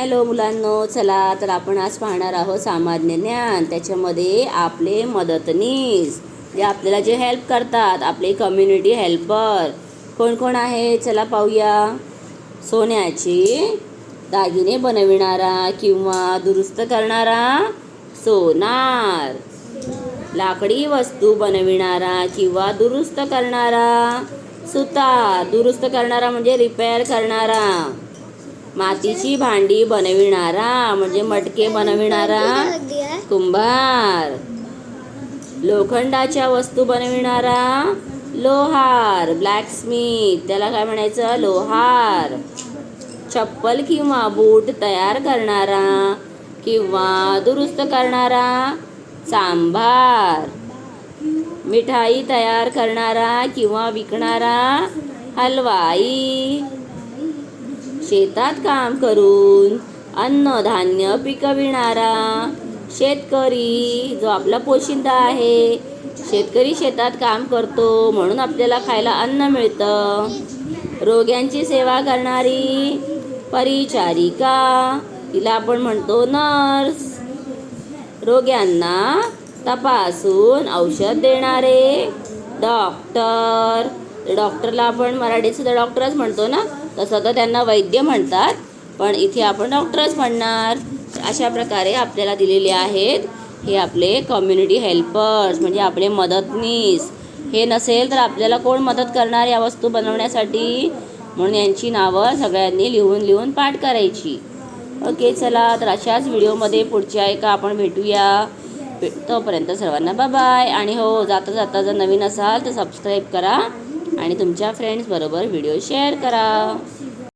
Hello मुलांनो चला तर आपण आज पाहणार आहोत सामान्य ज्ञान. त्याच्यामध्ये आपले मदतनीस जे आपल्याला जे हेल्प करतात आपले कम्युनिटी हेल्पर कोण कोण आहे? चला पाहूया. सोन्याचे दागिने बनविणारा किंवा दुरुस्त करणारा सोनार. लाकडी वस्तू बनविणारा किंवा दुरुस्त करणारा सुतार. दुरुस्त करणारा म्हणजे रिपेअर करणारा. मातीची भांडी बनविणारा म्हणजे मटके बनविणारा. कुंभार. लोखंडाच्या वस्तू बनविणारा. लोहार ब्लॅकस्मिथ त्याला काय म्हणायचं? लोहार. चप्पल किंवा बूट तयार करणारा किंवा दुरुस्त करणारा. सांभार. मिठाई तयार करणारा किंवा विकणारा. हलवाई. शेतात काम करून अन्नधान्य पिकविणारा शेतकरी जो आपला पोशिंदा आहे शेतकरी शेतात काम करतो म्हणून आपल्याला खायला अन्न मिळतं. रोग्यांची सेवा करणारी परिचारिका तिला आपण म्हणतो नर्स. रोग्यांना तपासून औषध देणारे डॉक्टर. डॉक्टरला आपण मराठीत सुद्धा डॉक्टरच म्हणतो ना. तसं तर त्यांना वैद्य म्हणतात पण इथे आपण डॉक्टरच म्हणणार. अशा प्रकारे आपल्याला दिलेले आहेत हे आपले कम्युनिटी हेल्पर्स म्हणजे आपले मदतनीस. हे नसेल तर आपल्याला कोण मदत करणार या वस्तू बनवण्यासाठी? म्हणून यांची नावं सगळ्यांनी लिहून लिहून पाठ करायची. ओके चला तर अशाच व्हिडिओमध्ये पुढच्या एका आपण भेटूया. तोपर्यंत सर्वांना बाय आणि हो जाता जाता जर नवीन असाल तर सबस्क्राईब करा. आणि तुमच्या फ्रेंड्सबरोबर व्हिडिओ शेअर करा.